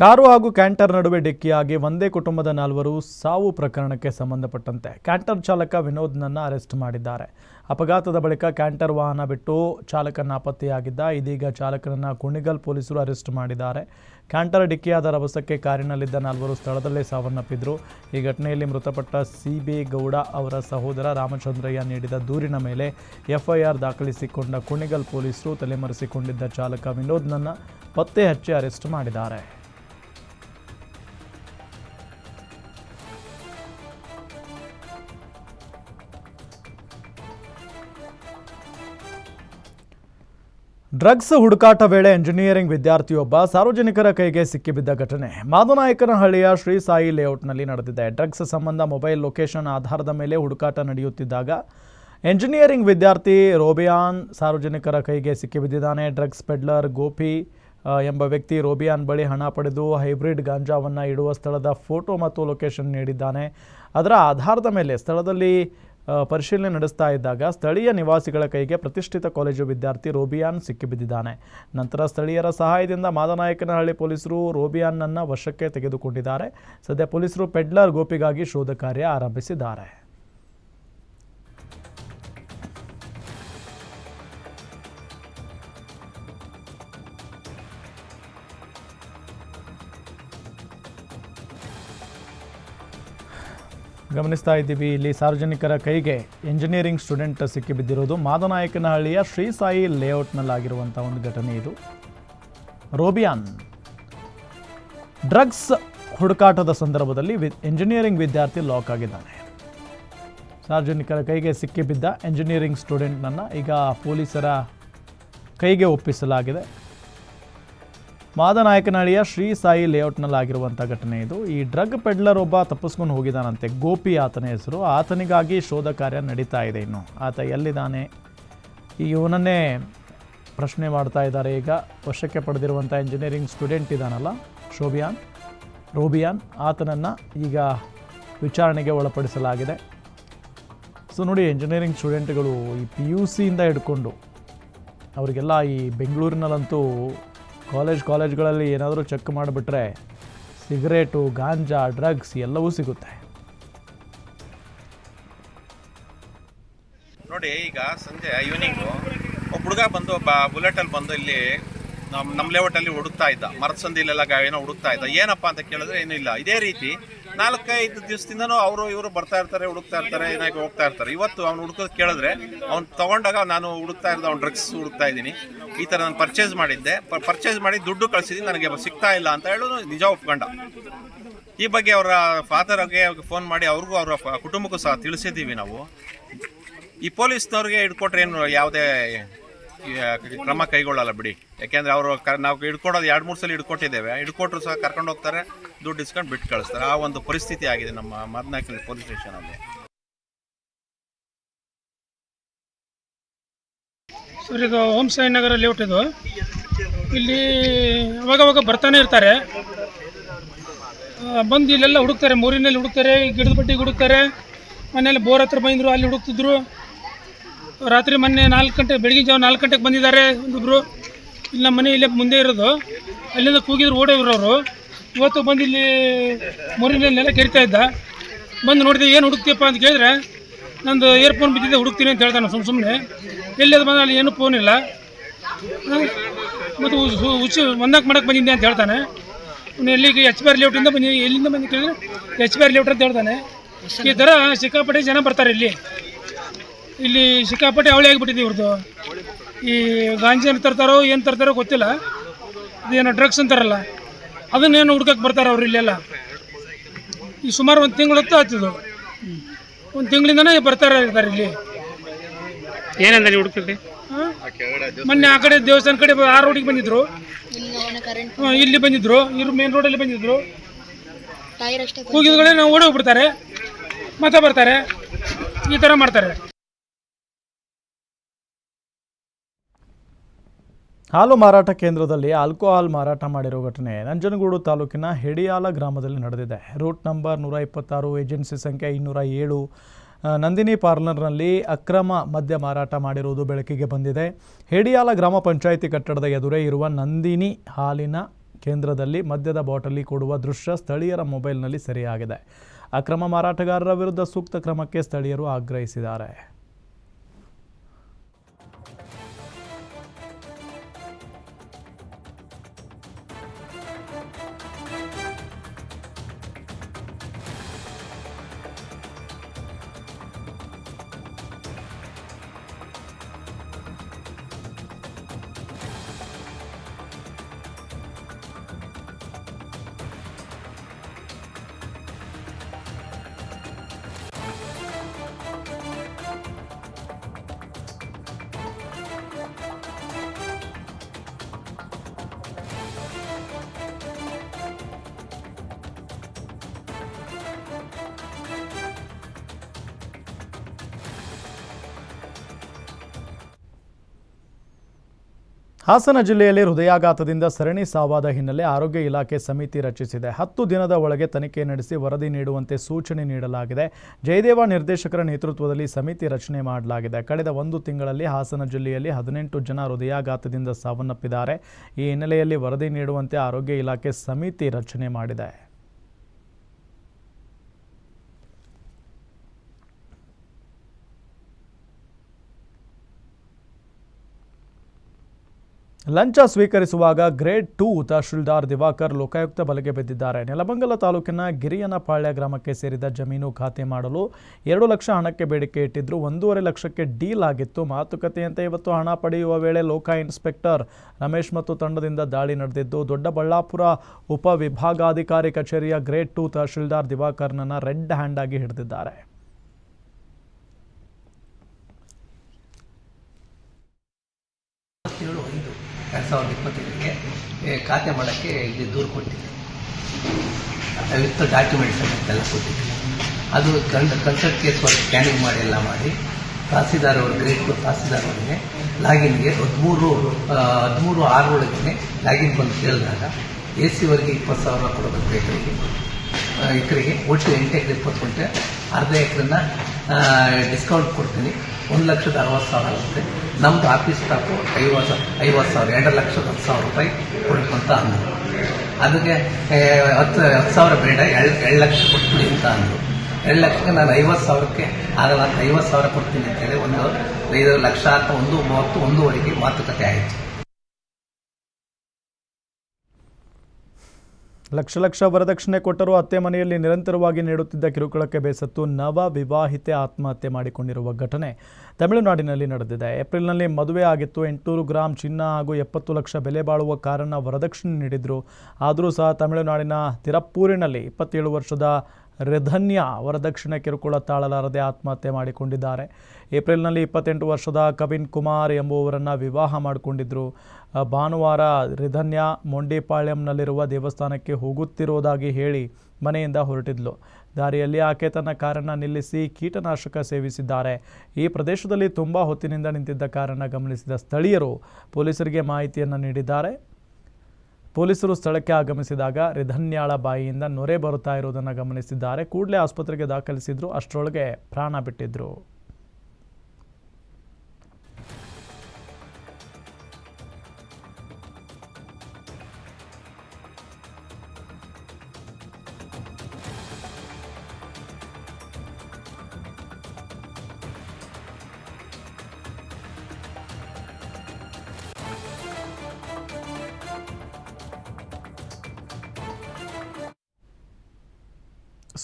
ಕಾರು ಹಾಗೂ ಕ್ಯಾಂಟರ್ ನಡುವೆ ಡಿಕ್ಕಿಯಾಗಿ ಒಂದೇ ಕುಟುಂಬದ ನಾಲ್ವರು ಸಾವು ಪ್ರಕರಣಕ್ಕೆ ಸಂಬಂಧಪಟ್ಟಂತೆ ಕ್ಯಾಂಟರ್ ಚಾಲಕ ವಿನೋದ್ನನ್ನು ಅರೆಸ್ಟ್ ಮಾಡಿದ್ದಾರೆ. ಅಪಘಾತದ ಬಳಿಕ ಕ್ಯಾಂಟರ್ ವಾಹನ ಬಿಟ್ಟು ಚಾಲಕ ನಾಪತ್ತೆಯಾಗಿದ್ದ ಇದೀಗ ಚಾಲಕನನ್ನು ಕುಣಿಗಲ್ ಪೊಲೀಸರು ಅರೆಸ್ಟ್ ಮಾಡಿದ್ದಾರೆ. ಕ್ಯಾಂಟರ್ ಡಿಕ್ಕಿಯಾದ ರಭಸಕ್ಕೆ ಕಾರಿನಲ್ಲಿದ್ದ ನಾಲ್ವರು ಸ್ಥಳದಲ್ಲೇ ಸಾವನ್ನಪ್ಪಿದ್ರು. ಈ ಘಟನೆಯಲ್ಲಿ ಮೃತಪಟ್ಟ ಸಿ ಬಿ ಗೌಡ ಅವರ ಸಹೋದರ ರಾಮಚಂದ್ರಯ್ಯ ನೀಡಿದ ದೂರಿನ ಮೇಲೆ ಎಫ್ಐಆರ್ ದಾಖಲಿಸಿಕೊಂಡ ಕುಣಿಗಲ್ ಪೊಲೀಸರು ತಲೆಮರೆಸಿಕೊಂಡಿದ್ದ ಚಾಲಕ ವಿನೋದ್ನನ್ನು ಪತ್ತೆ ಹಚ್ಚಿ ಅರೆಸ್ಟ್ ಮಾಡಿದ್ದಾರೆ. ಡ್ರಗ್ಸ್ ಹುಡುಕಾಟ ವೇಳೆ ಎಂಜಿನಿಯರಿಂಗ್ ವಿದ್ಯಾರ್ಥಿಯೊಬ್ಬ ಸಾರ್ವಜನಿಕರ ಕೈಗೆ ಸಿಕ್ಕಿಬಿದ್ದ ಘಟನೆ. ಮಾದನಾಯಕನಹಳ್ಳಿಯ ಶ್ರೀ ಸಾಯಿ ಲೇಔಟ್ನಲ್ಲಿ ನಡೆದಿದೆ. ಡ್ರಗ್ಸ್ ಸಂಬಂಧ ಮೊಬೈಲ್ ಲೊಕೇಶನ್ ಆಧಾರದ ಮೇಲೆ ಹುಡುಕಾಟ ನಡೆಯುತ್ತಿದ್ದಾಗ ಎಂಜಿನಿಯರಿಂಗ್ ವಿದ್ಯಾರ್ಥಿ ರೋಬಿಯಾನ್ ಸಾರ್ವಜನಿಕರ ಕೈಗೆ ಸಿಕ್ಕಿಬಿದ್ದಿದ್ದಾನೆ. ಡ್ರಗ್ಸ್ ಪೆಡ್ಲರ್ ಗೋಪಿ ಎಂಬ ವ್ಯಕ್ತಿ ರೋಬಿಯಾನ್ ಬಳಿ ಹಣ ಪಡೆದು ಹೈಬ್ರಿಡ್ ಗಾಂಜಾವನ್ನು ಇಡುವ ಸ್ಥಳದ ಫೋಟೋ ಮತ್ತು ಲೊಕೇಶನ್ ನೀಡಿದ್ದಾನೆ. ಅದರ ಆಧಾರದ ಮೇಲೆ ಸ್ಥಳದಲ್ಲಿ ಪರಿಶೀಲನೆ ನಡೆಸ್ತಾ ಇದ್ದಾಗ ಸ್ಥಳೀಯ ನಿವಾಸಿಗಳ ಕೈಗೆ ಪ್ರತಿಷ್ಠಿತ ಕಾಲೇಜು ವಿದ್ಯಾರ್ಥಿ ರೋಬಿಯಾನ್ ಸಿಕ್ಕಿಬಿದ್ದಿದ್ದಾನೆ. ನಂತರ ಸ್ಥಳೀಯರ ಸಹಾಯದಿಂದ ಮಾದನಾಯಕನಹಳ್ಳಿ ಪೊಲೀಸರು ರೋಬಿಯಾನ್ನನ್ನು ವಶಕ್ಕೆ ತೆಗೆದುಕೊಂಡಿದ್ದಾರೆ. ಸದ್ಯ ಪೊಲೀಸರು ಪೆಡ್ಲರ್ ಗೋಪಿಗಾಗಿ ಶೋಧ ಕಾರ್ಯ ಆರಂಭಿಸಿದ್ದಾರೆ. ಗಮನಿಸ್ತಾ ಇದ್ದೀವಿ. ಇಲ್ಲಿ ಸಾರ್ವಜನಿಕರ ಕೈಗೆ ಇಂಜಿನಿಯರಿಂಗ್ ಸ್ಟೂಡೆಂಟ್ ಸಿಕ್ಕಿಬಿದ್ದಿರೋದು ಮಾದನಾಯಕನಹಳ್ಳಿಯ ಶ್ರೀ ಸಾಯಿ ಲೇಔಟ್ನಲ್ಲಾಗಿರುವಂಥ ಒಂದು ಘಟನೆ ಇದು. ರೋಬಿಯಾನ್, ಡ್ರಗ್ಸ್ ಹುಡುಕಾಟದ ಸಂದರ್ಭದಲ್ಲಿ ವಿ ಎಂಜಿನಿಯರಿಂಗ್ ವಿದ್ಯಾರ್ಥಿ ಲಾಕ್ ಆಗಿದ್ದಾನೆ. ಸಾರ್ವಜನಿಕರ ಕೈಗೆ ಸಿಕ್ಕಿಬಿದ್ದ ಎಂಜಿನಿಯರಿಂಗ್ ಸ್ಟೂಡೆಂಟ್ನನ್ನು ಈಗ ಪೊಲೀಸರ ಕೈಗೆ ಒಪ್ಪಿಸಲಾಗಿದೆ. ಮಾದನಾಯಕನಹಳ್ಳಿಯ ಶ್ರೀ ಸಾಯಿ ಲೇಔಟ್ನಲ್ಲಾಗಿರುವಂಥ ಘಟನೆ ಇದು. ಈ ಡ್ರಗ್ ಪೆಡ್ಲರ್ ಒಬ್ಬ ತಪ್ಪಿಸ್ಕೊಂಡು ಹೋಗಿದ್ದಾನಂತೆ. ಗೋಪಿ ಆತನ ಹೆಸರು. ಆತನಿಗಾಗಿ ಶೋಧ ಕಾರ್ಯ ನಡೀತಾ ಇದೆ ಇನ್ನು. ಆತ ಎಲ್ಲಿದ್ದಾನೆ? ಈ ಇವನನ್ನೇ ಪ್ರಶ್ನೆ ಮಾಡ್ತಾ ಇದ್ದಾರೆ. ಈಗ ವಶಕ್ಕೆ ಪಡೆದಿರುವಂಥ ಇಂಜಿನಿಯರಿಂಗ್ ಸ್ಟೂಡೆಂಟ್ ಇದ್ದಾನಲ್ಲ, ಶೋಭಿಯಾನ್, ರೋಬಿಯಾನ್. ಆತನನ್ನು ಈಗ ವಿಚಾರಣೆಗೆ ಒಳಪಡಿಸಲಾಗಿದೆ. ಸೊ ನೋಡಿ ಇಂಜಿನಿಯರಿಂಗ್ ಸ್ಟೂಡೆಂಟ್ಗಳು ಈ ಪಿ ಯು ಸಿಯಿಂದ ಹಿಡ್ಕೊಂಡು, ಅವರಿಗೆಲ್ಲ ಈ ಬೆಂಗಳೂರಿನಲ್ಲಂತೂ ಕಾಲೇಜ್ ಕಾಲೇಜ್ಗಳಲ್ಲಿ ಏನಾದರೂ ಚೆಕ್ ಮಾಡಿಬಿಟ್ರೆ ಸಿಗರೇಟು, ಗಾಂಜಾ, ಡ್ರಗ್ಸ್ ಎಲ್ಲವೂ ಸಿಗುತ್ತೆ. ನೋಡಿ, ಈಗ ಸಂಜೆ ಈವ್ನಿಂಗು ಒಬ್ಬ ಹುಡುಗ ಬಂದು, ಒಬ್ಬ ಬುಲೆಟಲ್ಲಿ ಬಂದು ಇಲ್ಲಿ ನಮ್ಮ ನಮ್ಮ ಲೇಔಟಲ್ಲಿ ಹುಡುಕ್ತಾ ಇದ್ದ. ಮರದ ಸಂದಿಲೆಲ್ಲ ಏನೋ ಹುಡುಕ್ತಾ ಇದ್ದ. ಏನಪ್ಪ ಅಂತ ಕೇಳಿದ್ರೆ ಏನೂ ಇಲ್ಲ. ಇದೇ ರೀತಿ ನಾಲ್ಕೈದು ದಿವಸದಿಂದನೂ ಅವರು, ಇವರು ಬರ್ತಾ ಇರ್ತಾರೆ, ಹುಡುಕ್ತಾ ಇರ್ತಾರೆ ಏನಾಗಿ ಹೋಗ್ತಾ ಇರ್ತಾರೆ. ಇವತ್ತು ಅವ್ನು ಹುಡುಕೋದು ಕೇಳಿದ್ರೆ ಅವ್ನು ತಗೊಂಡಾಗ ನಾನು ಹುಡುಕ್ತಾ ಇರೋದು ಅವ್ನು ಡ್ರಗ್ಸ್ ಹುಡುಕ್ತಾ ಇದ್ದೀನಿ. ಈ ಥರ ನಾನು ಪರ್ಚೇಸ್ ಮಾಡಿದ್ದೆ. ಪರ್ಚೇಸ್ ಮಾಡಿ ದುಡ್ಡು ಕಳಿಸಿದ್ದೀನಿ ನನಗೆ ಸಿಗ್ತಾ ಇಲ್ಲ ಅಂತ ಹೇಳೋದು ನಿಜ ಒಪ್ಕೊಂಡ. ಈ ಬಗ್ಗೆ ಅವರ ಫಾದರ್ಗೆ ಫೋನ್ ಮಾಡಿ ಅವ್ರಿಗೂ ಅವರ ಕುಟುಂಬಕ್ಕೂ ಸಹ ತಿಳಿಸಿದ್ದೀವಿ ನಾವು. ಈ ಪೊಲೀಸ್ನವ್ರಿಗೆ ಹಿಡ್ಕೊಟ್ರೆ ಏನು ಯಾವುದೇ ಕ್ರಮ ಕೈಗೊಳ್ಳಲ್ಲ ಬಿಡಿ. ಯಾಕೆಂದ್ರೆ ಅವರು ನಾವು ಹಿಡ್ಕೊಡೋದು ಎರಡು, ಮೂರು ಸಲ ಹಿಡ್ಕೊಟ್ಟಿದ್ದೇವೆ. ಹಿಡ್ಕೊಟ್ರು ಸಹ ಕರ್ಕೊಂಡು ಹೋಗ್ತಾರೆ, ದುಡ್ಡು ಇಸ್ಕೊಂಡು ಬಿಟ್ಟು ಕಳಿಸ್ತಾರೆ. ಆ ಒಂದು ಪರಿಸ್ಥಿತಿ ಆಗಿದೆ ನಮ್ಮ ಮದ್ನಾಕಲ್ಲಿ ಪೊಲೀಸ್ ಸ್ಟೇಷನಲ್ಲಿ. ಸರ್ ಓಂ ಸಾಯಿ ನಗರ ಲೇಔಟ್ ಇದು. ಇಲ್ಲಿ ಅವಾಗವಾಗ ಬರ್ತಾನೆ ಇರ್ತಾರೆ. ಬಂದು ಇಲ್ಲೆಲ್ಲ ಹುಡುಕ್ತಾರೆ, ಮೂರಿನಲ್ಲಿ ಹುಡುಕ್ತಾರೆ ಗಿಡದ ಬಟ್ಟಿಗೆ ಹುಡುಕ್ತಾರೆ. ಮನೇಲಿ ಬೋರ್ ಹತ್ರ ಬಂದರು ಅಲ್ಲಿ ಹುಡುಕ್ತಿದ್ರು. ರಾತ್ರಿ ಮೊನ್ನೆ ನಾಲ್ಕು ಗಂಟೆ, ಬೆಳಗಿನ ಜಾವ ನಾಲ್ಕು ಗಂಟೆಗೆ ಬಂದಿದ್ದಾರೆ ಒಬ್ಬರು ಇಲ್ಲಿ ನಮ್ಮ ಮನೆ ಇಲ್ಲೇ ಮುಂದೆ ಇರೋದು. ಅಲ್ಲಿಂದ ಕೂಗಿದ್ರು ಓಡೋದ್ರು ಅವರು. ಇವತ್ತು ಬಂದು ಇಲ್ಲಿ ಮೂರಿನಲ್ಲಿ ನೆಲ ಕೆರಿತಾ ಇದ್ದ. ಬಂದು ನೋಡಿದೆ, ಏನು ಹುಡುಕ್ತಿಯಪ್ಪ? ಅಂತ ಕೇಳಿದ್ರೆ ನಂದು ಇಯರ್ಫೋನ್ ಬಿದ್ದಿದ್ದೆ ಹುಡುಕ್ತೀನಿ ಅಂತ ಹೇಳ್ತಾನೆ ಸುಮ್ಮ ಸುಮ್ಮನೆ ಎಲ್ಲಿ ಅದು ಬಂದ ಅಲ್ಲಿ ಏನೂ ಫೋನ್ ಇಲ್ಲ. ಮತ್ತು ಹುಚ್ಚು ಒಂದಕ್ಕೆ ಮಾಡಕ್ಕೆ ಬಂದಿದ್ದೆ ಅಂತ ಹೇಳ್ತಾನೆ. ಎಲ್ಲಿಗೆ ಎಚ್ ಬಿ ಆರ್ ಲೇಔಟಿಂದ ಬಂದಿ, ಎಲ್ಲಿಂದ ಬಂದು ಕೇಳಿದ್ರೆ ಎಚ್ ಬಿ ಆರ್ ಲೇಔಟ್ ಅಂತ ಹೇಳ್ತಾನೆ. ಈ ಥರ ಸಿಕ್ಕಾಪಟ್ಟೆ ಜನ ಬರ್ತಾರೆ ಇಲ್ಲಿ. ಇಲ್ಲಿ ಸಿಕ್ಕಾಪಟ್ಟೆ ಅವಳಿ ಆಗಿಬಿಟ್ಟಿದೆ ಇವ್ರದ್ದು. ಈ ಗಾಂಜಿಯನ್ನು ತರ್ತಾರೋ, ಏನು ತರ್ತಾರೋ ಗೊತ್ತಿಲ್ಲ. ಇದೇನೋ ಡ್ರಗ್ಸ್ ಅಂತಾರಲ್ಲ. ಅದನ್ನೇನು ಹುಡ್ಕಕ್ಕೆ ಬರ್ತಾರೆ ಅವ್ರು ಇಲ್ಲೆಲ್ಲ. ಈ ಸುಮಾರು ಒಂದು ತಿಂಗಳು ಹೊತ್ತು ಆಗ್ತದೆ ಒಂದು ತಿಂಗಳಿಂದನೇ ಬರ್ತಾರೆ ಇರ್ತಾರೆ ಇಲ್ಲಿ. ಏನಂದ ನೀವು ಹುಡುಕ್ತಿದ್ರಿ? ಹಾ? ಮೊನ್ನೆ ಆ ಕಡೆ ದೇವಸ್ಥಾನ ಕಡೆ ಆ ರೋಡಿಗೆ ಬಂದಿದ್ರು. ಹಾ, ಇಲ್ಲಿ ಬಂದಿದ್ರು. ಇವ್ರು ಮೇನ್ ರೋಡಲ್ಲಿ ಬಂದಿದ್ರು. ಟೈರ್ ಅಷ್ಟೇ ಕೂಗಿದ್ಗಳೇ ನಾವು ಓಡೋಗ್ಬಿಡ್ತಾರೆ. ಮತ್ತೆ ಬರ್ತಾರೆ. ಈ ಥರ ಮಾಡ್ತಾರೆ. ಹಾಲು ಮಾರಾಟ ಕೇಂದ್ರದಲ್ಲಿ ಆಲ್ಕೋಹಾಲ್ ಮಾರಾಟ ಮಾಡಿರೋ ಘಟನೆ ನಂಜನಗೂಡು ತಾಲೂಕಿನ ಹೆಡಿಯಾಲ ಗ್ರಾಮದಲ್ಲಿ ನಡೆದಿದೆ. ರೂಟ್ ನಂಬರ್ ನೂರ ಇಪ್ಪತ್ತಾರು ಏಜೆನ್ಸಿ ಸಂಖ್ಯೆ ಇನ್ನೂರ ಏಳು ನಂದಿನಿ ಪಾರ್ಲರ್ನಲ್ಲಿ ಅಕ್ರಮ ಮದ್ಯ ಮಾರಾಟ ಮಾಡಿರುವುದು ಬೆಳಕಿಗೆ ಬಂದಿದೆ. ಹೆಡಿಯಾಲ ಗ್ರಾಮ ಪಂಚಾಯಿತಿ ಕಟ್ಟಡದ ಎದುರೇ ಇರುವ ನಂದಿನಿ ಹಾಲಿನ ಕೇಂದ್ರದಲ್ಲಿ ಮದ್ಯದ ಬಾಟಲಿ ಕೊಡುವ ದೃಶ್ಯ ಸ್ಥಳೀಯರ ಮೊಬೈಲ್ನಲ್ಲಿ ಸೆರೆಯಾಗಿದೆ. ಅಕ್ರಮ ಮಾರಾಟಗಾರರ ವಿರುದ್ಧ ಸೂಕ್ತ ಕ್ರಮಕ್ಕೆ ಸ್ಥಳೀಯರು ಆಗ್ರಹಿಸಿದ್ದಾರೆ. ಹಾಸನ ಜಿಲ್ಲೆಯಲ್ಲಿ ಹೃದಯಾಘಾತದಿಂದ ಸರಣಿ ಸಾವಾದ ಹಿನ್ನೆಲೆ ಆರೋಗ್ಯ ಇಲಾಖೆ ಸಮಿತಿ ರಚಿಸಿದೆ. ಹತ್ತು ದಿನದ ಒಳಗೆ ತನಿಖೆ ನಡೆಸಿ ವರದಿ ನೀಡುವಂತೆ ಸೂಚನೆ ನೀಡಲಾಗಿದೆ. ಜಯದೇವ ನಿರ್ದೇಶಕರ ನೇತೃತ್ವದಲ್ಲಿ ಸಮಿತಿ ರಚನೆ ಮಾಡಲಾಗಿದೆ. ಕಳೆದ ಒಂದು ತಿಂಗಳಲ್ಲಿ ಹಾಸನ ಜಿಲ್ಲೆಯಲ್ಲಿ ಹದಿನೆಂಟು ಜನ ಹೃದಯಾಘಾತದಿಂದ ಸಾವನ್ನಪ್ಪಿದ್ದಾರೆ. ಈ ಹಿನ್ನೆಲೆಯಲ್ಲಿ ವರದಿ ನೀಡುವಂತೆ ಆರೋಗ್ಯ ಇಲಾಖೆ ಸಮಿತಿ ರಚನೆ ಮಾಡಿದೆ. ಲಂಚ ಸ್ವೀಕರಿಸುವಾಗ ಗ್ರೇಡ್ ಟೂ ತಹಶೀಲ್ದಾರ್ ದಿವಾಕರ್ ಲೋಕಾಯುಕ್ತ ಬಲೆಗೆ ಬಿದ್ದಿದ್ದಾರೆ. ನೆಲಮಂಗಲ ತಾಲೂಕಿನ ಗಿರಿಯನಪಾಳ್ಯ ಗ್ರಾಮಕ್ಕೆ ಸೇರಿದ ಜಮೀನು ಖಾತೆ ಮಾಡಲು ಎರಡು ಲಕ್ಷ ಹಣಕ್ಕೆ ಬೇಡಿಕೆ ಇಟ್ಟಿದ್ರು. ಒಂದೂವರೆ ಲಕ್ಷಕ್ಕೆ ಡೀಲ್ ಆಗಿತ್ತು. ಮಾತುಕತೆಯಂತೆ ಇವತ್ತು ಹಣ ಪಡೆಯುವ ವೇಳೆ ಲೋಕ ಇನ್ಸ್ಪೆಕ್ಟರ್ ರಮೇಶ್ ಮತ್ತು ತಂಡದಿಂದ ದಾಳಿ ನಡೆದಿದ್ದು, ದೊಡ್ಡಬಳ್ಳಾಪುರ ಉಪವಿಭಾಗಾಧಿಕಾರಿ ಕಚೇರಿಯ ಗ್ರೇಡ್ ಟೂ ತಹಶೀಲ್ದಾರ್ ದಿವಾಕರ್ನನ್ನು ರೆಡ್ ಹ್ಯಾಂಡ್ ಆಗಿ ಹಿಡಿದಿದ್ದಾರೆ ಏಳು ಐದು ಎರಡು ಸಾವಿರದ ಇಪ್ಪತ್ತೈದಕ್ಕೆ ಖಾತೆ ಮಾಡೋಕ್ಕೆ ಇಲ್ಲಿ ದೂರು ಕೊಟ್ಟಿದ್ದೆ. ವಿತ್ ಡಾಕ್ಯುಮೆಂಟ್ಸ್ ಅಂತೆಲ್ಲ ಕೊಟ್ಟಿದ್ದೆ. ಅದು ಕನ್ ಕನ್ಸಲ್ಟ್ ಕೇಸ್ ಅವರು ಸ್ಕ್ಯಾನಿಂಗ್ ಮಾಡಿ, ಎಲ್ಲ ಮಾಡಿ, ತಹಸೀಲ್ದಾರ್ ಅವರು ಗ್ರೇಟ್ ತಹಸೀಲ್ದಾರ್ ಅವರಿಗೆ ಲಾಗಿನ್ಗೆ ಹದಿಮೂರು ಹದಿಮೂರು ಆರು ಒಳಗೆ ಲಾಗಿನ್ ಬಂದು ಕೇಳಿದಾಗ ಎ ಸಿ ಅವರಿಗೆ ಇಪ್ಪತ್ತು ಸಾವಿರ ಕೊಡಬೇಕು ಎಕರೆಗೆ ಎಕರೆಗೆ ಒಟ್ಟು ಎಂಟು ಎಕರೆ ಇಪ್ಪತ್ತು ಗುಂಟೆ ಅರ್ಧ ಎಕರೆನ ಡಿಸ್ಕೌಂಟ್ ಕೊಡ್ತೀನಿ. ಒಂದು ಲಕ್ಷದ ಅರವತ್ತು ಸಾವಿರ ಆಗುತ್ತೆ. ನಮ್ಮದು ಆಫೀಸ್ ಸ್ಟಾಫು ಐವತ್ತು ಐವತ್ತು ಸಾವಿರ, ಎರಡು ಲಕ್ಷದ ಹತ್ತು ಸಾವಿರ ರೂಪಾಯಿ ಕೊಡಬೇಕು ಅಂದರು. ಅದಕ್ಕೆ ಹತ್ತು ಹತ್ತು ಸಾವಿರ ಬೇಡ, ಎರಡು ಎರಡು ಲಕ್ಷ ಕೊಟ್ಬಿಡಿ ಅಂತ ಅಂದರು. ಎರಡು ಲಕ್ಷಕ್ಕೆ ನಾನು ಐವತ್ತು ಸಾವಿರಕ್ಕೆ ಆಗಲ್ಲ ಅಂತ ಐವತ್ತು ಸಾವಿರ ಕೊಡ್ತೀನಿ ಅಂತೇಳಿ ಒಂದು ಐದು ಲಕ್ಷ ಅಂತ ಒಂದು ಮೂವತ್ತು, ಒಂದೂವರೆಗೆ ಮಾತುಕತೆ ಆಯಿತು. ಲಕ್ಷ ಲಕ್ಷ ವರದಕ್ಷಿಣೆ ಕೊಟ್ಟರೂ ಅತ್ತೆ ಮನೆಯಲ್ಲಿ ನಿರಂತರವಾಗಿ ನೀಡುತ್ತಿದ್ದ ಕಿರುಕುಳಕ್ಕೆ ಬೇಸತ್ತು ನವ ವಿವಾಹಿತೆ ಆತ್ಮಹತ್ಯೆ ಮಾಡಿಕೊಂಡಿರುವ ಘಟನೆ ತಮಿಳುನಾಡಿನಲ್ಲಿ ನಡೆದಿದೆ. ಏಪ್ರಿಲ್ನಲ್ಲಿ ಮದುವೆ ಆಗಿತ್ತು. ಎಂಟುನೂರು ಗ್ರಾಂ ಚಿನ್ನ ಹಾಗೂ ಎಪ್ಪತ್ತು ಲಕ್ಷ ಬೆಲೆ ಬಾಳುವ ಕಾರನ್ನು ವರದಕ್ಷಿಣೆ ನೀಡಿದ್ರು. ಆದರೂ ಸಹ ತಮಿಳುನಾಡಿನ ತಿರಪ್ಪೂರಿನಲ್ಲಿ ಇಪ್ಪತ್ತೇಳು ವರ್ಷದ ರೆಧನ್ಯ ವರದಕ್ಷಿಣೆ ಕಿರುಕುಳ ತಾಳಲಾರದೆ ಆತ್ಮಹತ್ಯೆ ಮಾಡಿಕೊಂಡಿದ್ದಾರೆ. ಏಪ್ರಿಲ್ನಲ್ಲಿ ಇಪ್ಪತ್ತೆಂಟು ವರ್ಷದ ಕವಿನ್ ಕುಮಾರ್ ಎಂಬುವರನ್ನು ವಿವಾಹ ಮಾಡಿಕೊಂಡಿದ್ದರು ಭಾನುವಾರ ರಿಧನ್ಯ ಮೊಂಡಿಪಾಳ್ಯಂನಲ್ಲಿರುವ ದೇವಸ್ಥಾನಕ್ಕೆ ಹೋಗುತ್ತಿರುವುದಾಗಿ ಹೇಳಿ ಮನೆಯಿಂದ ಹೊರಟಿದ್ಲು. ದಾರಿಯಲ್ಲಿ ಆಕೆ ತನ್ನ ಕಾರನ್ನು ನಿಲ್ಲಿಸಿ ಕೀಟನಾಶಕ ಸೇವಿಸಿದ್ದಾರೆ. ಈ ಪ್ರದೇಶದಲ್ಲಿ ತುಂಬ ಹೊತ್ತಿನಿಂದ ನಿಂತಿದ್ದ ಕಾರನ್ನು ಗಮನಿಸಿದ ಸ್ಥಳೀಯರು ಪೊಲೀಸರಿಗೆ ಮಾಹಿತಿಯನ್ನು ನೀಡಿದ್ದಾರೆ. ಪೊಲೀಸರು ಸ್ಥಳಕ್ಕೆ ಆಗಮಿಸಿದಾಗ ರಿಧನ್ಯಾಳ ಬಾಯಿಯಿಂದ ನೊರೆ ಬರುತ್ತಾ ಇರುವುದನ್ನು ಗಮನಿಸಿದ್ದಾರೆ. ಕೂಡಲೇ ಆಸ್ಪತ್ರೆಗೆ ದಾಖಲಿಸಿದ್ರು. ಅಷ್ಟರೊಳಗೆ ಪ್ರಾಣ ಬಿಟ್ಟಿದ್ರು.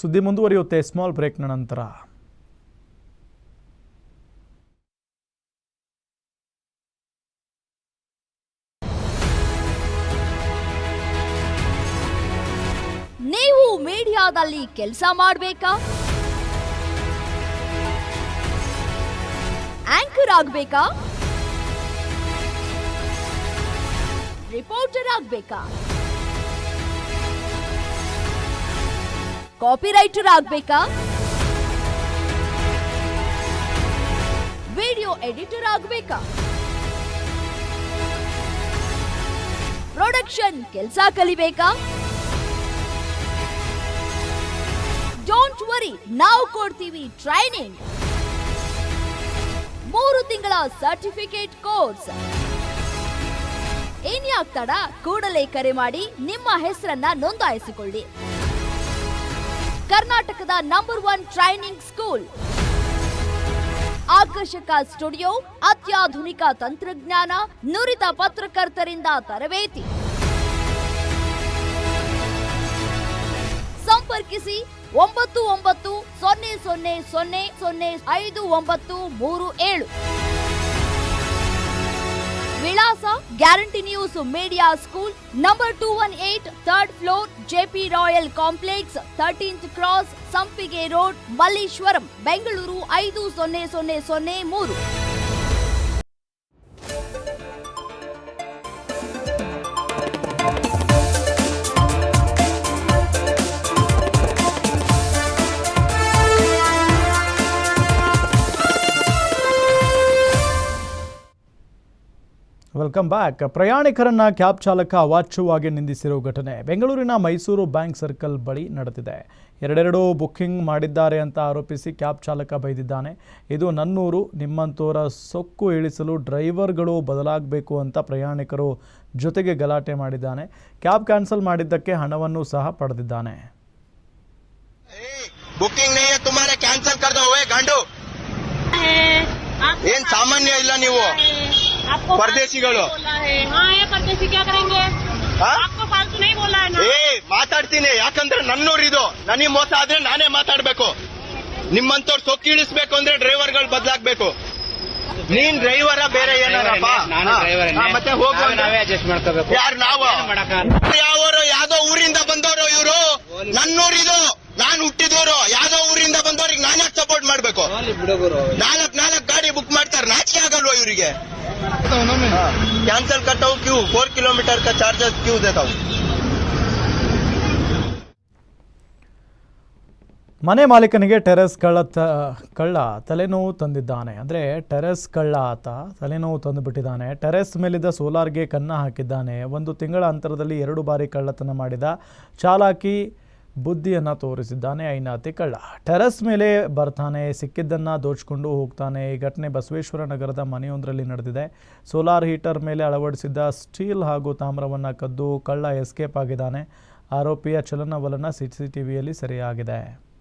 ಸುದ್ದಿ ಮುಂದುವರಿಯುತ್ತೆ ಸ್ಮಾಲ್ ಬ್ರೇಕ್ನ ನಂತರ. ನೀವು ಮೀಡಿಯಾದಲ್ಲಿ ಕೆಲಸ ಮಾಡಬೇಕಾ? ಆಂಕರ್ ಆಗಬೇಕಾ? ರಿಪೋರ್ಟರ್ ಆಗ್ಬೇಕಾ? ಕಾಪಿ ರೈಟರ್ ಆಗ್ಬೇಕಾ? ವಿಡಿಯೋ ಎಡಿಟರ್ ಆಗ್ಬೇಕಾ? ಪ್ರೊಡಕ್ಷನ್ ಕೆಲಸ ಕಲಿಬೇಕಾ? ಡೋಂಟ್ ವರಿ ನಾವು ಕೊಡ್ತೀವಿ ಟ್ರೈನಿಂಗ್ ಮೂರು ತಿಂಗಳ ಸರ್ಟಿಫಿಕೇಟ್ ಕೋರ್ಸ್ ಇನ್ಯಾಕ್ ಕೂಡಲೇ ಕರೆ ಮಾಡಿ, ನಿಮ್ಮ ಹೆಸರನ್ನ ನೋಂದಾಯಿಸಿಕೊಳ್ಳಿ. ಕರ್ನಾಟಕದ ನಂಬರ್ ಒನ್ ಟ್ರೈನಿಂಗ್ ಸ್ಕೂಲ್ ಆಕರ್ಷಕ ಸ್ಟುಡಿಯೋ, ಅತ್ಯಾಧುನಿಕ ತಂತ್ರಜ್ಞಾನ, ನುರಿತ ಪತ್ರಕರ್ತರಿಂದ ತರಬೇತಿ. ಸಂಪರ್ಕಿಸಿ ಒಂಬತ್ತು ಒಂಬತ್ತು ಸೊನ್ನೆ ಸೊನ್ನೆ ಸೊನ್ನೆ ಸೊನ್ನೆ ಐದು ಒಂಬತ್ತು ಮೂರು ಏಳು. ವಿಳಾಸ guarantee news media school number two one eight third floor JP royal complex thirteenth cross Sampige road Malleswaram Bengaluru ಐದು ಸೊನ್ನೆ ಸೊನ್ನೆ ಸೊನ್ನೆ ಮೂರು ವೆಲ್ಕಮ್ ಬ್ಯಾಕ್ ಪ್ರಯಾಣಿಕರನ್ನ ಕ್ಯಾಬ್ ಚಾಲಕ ಅವಾಚ್ಯವಾಗಿ ನಿಂದಿಸಿರುವ ಘಟನೆ ಬೆಂಗಳೂರಿನ ಮೈಸೂರು ಬ್ಯಾಂಕ್ ಸರ್ಕಲ್ ಬಳಿ ನಡೆದಿದೆ. ಎರಡೆರಡು ಬುಕ್ಕಿಂಗ್ ಮಾಡಿದ್ದಾರೆ ಅಂತ ಆರೋಪಿಸಿ ಕ್ಯಾಬ್ ಚಾಲಕ ಬೈದಿದ್ದಾನೆ. ಇದು ನನ್ನೂರು ನಿಮ್ಮಂತೋರ ಸೊಕ್ಕು ಇಳಿಸಲು ಡ್ರೈವರ್ಗಳು ಬದಲಾಗಬೇಕು ಅಂತ ಪ್ರಯಾಣಿಕರು ಜೊತೆಗೆ ಗಲಾಟೆ ಮಾಡಿದ್ದಾನೆ. ಕ್ಯಾಬ್ ಕ್ಯಾನ್ಸಲ್ ಮಾಡಿದ್ದಕ್ಕೆ ಹಣವನ್ನು ಸಹ ಪಡೆದಿದ್ದಾನೆ. ಬುಕ್ಕಿಂಗ್ ಕ್ಯಾನ್ಸಲ್ ಏನ್ ಸಾಮಾನ್ಯ ಇಲ್ಲ ನೀವು? आपको ಪರದೇಶಿಗಳು बोला है हाँ ये परदेसी क्या करेंगे ಹಾ? आपको फालतू नहीं बोला है ना ಏ ಮಾತಾಡ್ತೀನಿ ಯಾಕಂದ್ರೆ ನನ್ನೂರು ಇದು ನನಗೆ ಮೋಸ ಆದ್ರೆ ನಾನೇ ಮಾತಾಡ್ಬೇಕು ನಿಮ್ಮಂತವ್ರು ಸೊಕ್ಕಿ ಇಳಿಸ್ಬೇಕು ಅಂದ್ರೆ ಡ್ರೈವರ್ಗಳು ಬದಲಾಗ್ಬೇಕು ನೀನ್ ಡ್ರೈವರ ಬೇರೆ ಏನಾರಪ್ಪ ಹಾ, ಮತ್ತೆ ಹೋಗು ಅಂದ್ರೆ. ಯಾರು ನಾವು ಯಾವರು ಯಾವ್ದೋ ಊರಿಂದ ಬಂದವರು ಇವರು ನನ್ನೂರಿದು ನಾನ್ ಹುಟ್ಟಿದವರು ಯಾವ್ದೋ ಊರಿಂದ ಬಂದವ್ರಿಗೆ ನಾನ್ಯಾಕ್ ಸಪೋರ್ಟ್ ಮಾಡ್ಬೇಕು. ನಾಲ್ಕ್ ನಾಲ್ಕ್ ಗಾಡಿ ಬುಕ್ ಮಾಡ್ತಾರೆ. ನಾಚಿಕೆ ಆಗಲ್ವಾ ಇವರಿಗೆ? ಕ್ಯಾನ್ಸಲ್ ಕಟ್ಟವು ಕ್ಯೂ ಫೋರ್ ಕಿಲೋಮೀಟರ್ ಚಾರ್ಜಸ್ ಕ್ಯೂ ದೇತಾವು ಮನೆ ಮಾಲೀಕನಿಗೆ ಟೆರೆಸ್ ಕಳ್ಳ ಕಳ್ಳ ತಲೆನೋವು ತಂದಿದ್ದಾನೆ. ಅಂದರೆ ಟೆರೆಸ್ ಕಳ್ಳ ಆತ ತಲೆನೋವು ತಂದುಬಿಟ್ಟಿದ್ದಾನೆ. ಟೆರೆಸ್ ಮೇಲಿದ್ದ ಸೋಲಾರ್ಗೆ ಕನ್ನ ಹಾಕಿದ್ದಾನೆ. ಒಂದು ತಿಂಗಳ ಅಂತರದಲ್ಲಿ ಎರಡು ಬಾರಿ ಕಳ್ಳತನ ಮಾಡಿದ ಚಾಲಾಕಿ ಬುದ್ಧಿಯನ್ನು ತೋರಿಸಿದ್ದಾನೆ ಐನಾತಿ ಕಳ್ಳ ಟೆರಸ್ ಮೇಲೆ ಬರ್ತಾನೆ, ಸಿಕ್ಕಿದ್ದನ್ನು ದೋಚಿಕೊಂಡು ಹೋಗ್ತಾನೆ. ಈ ಘಟನೆ ಬಸವೇಶ್ವರ ನಗರದ ಮನೆಯೊಂದರಲ್ಲಿ ನಡೆದಿದೆ. ಸೋಲಾರ್ ಹೀಟರ್ ಮೇಲೆ ಅಳವಡಿಸಿದ್ದ ಸ್ಟೀಲ್ ಹಾಗೂ ತಾಮ್ರವನ್ನು ಕದ್ದು ಕಳ್ಳ ಎಸ್ಕೇಪ್ ಆಗಿದ್ದಾನೆ. ಆರೋಪಿಯ ಚಲನವಲನ ಸಿ ಸಿ ಟಿ ವಿಯಲ್ಲಿ ಸೆರೆಯಾಗಿದೆ.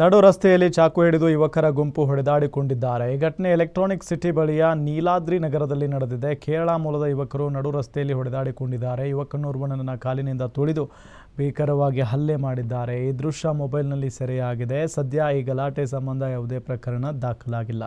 ನಡು ರಸ್ತೆಯಲ್ಲಿ ಚಾಕು ಹಿಡಿದು ಯುವಕರ ಗುಂಪು ಹೊಡೆದಾಡಿಕೊಂಡಿದ್ದಾರೆ. ಈ ಘಟನೆ ಎಲೆಕ್ಟ್ರಾನಿಕ್ ಸಿಟಿ ಬಳಿಯ ನೀಲಾದ್ರಿ ನಗರದಲ್ಲಿ ನಡೆದಿದೆ. ಕೇರಳ ಮೂಲದ ಯುವಕರು ನಡು ರಸ್ತೆಯಲ್ಲಿ ಹೊಡೆದಾಡಿಕೊಂಡಿದ್ದಾರೆ. ಯುವಕನೋರ್ವನನ್ನ ಕಾಲಿನಿಂದ ತುಳಿದು ಭೀಕರವಾಗಿ ಹಲ್ಲೆ ಮಾಡಿದ್ದಾರೆ. ಈ ದೃಶ್ಯ ಮೊಬೈಲ್ನಲ್ಲಿ ಸೆರೆಯಾಗಿದೆ. ಸದ್ಯ ಈ ಗಲಾಟೆ ಸಂಬಂಧ ಯಾವುದೇ ಪ್ರಕರಣ ದಾಖಲಾಗಿಲ್ಲ.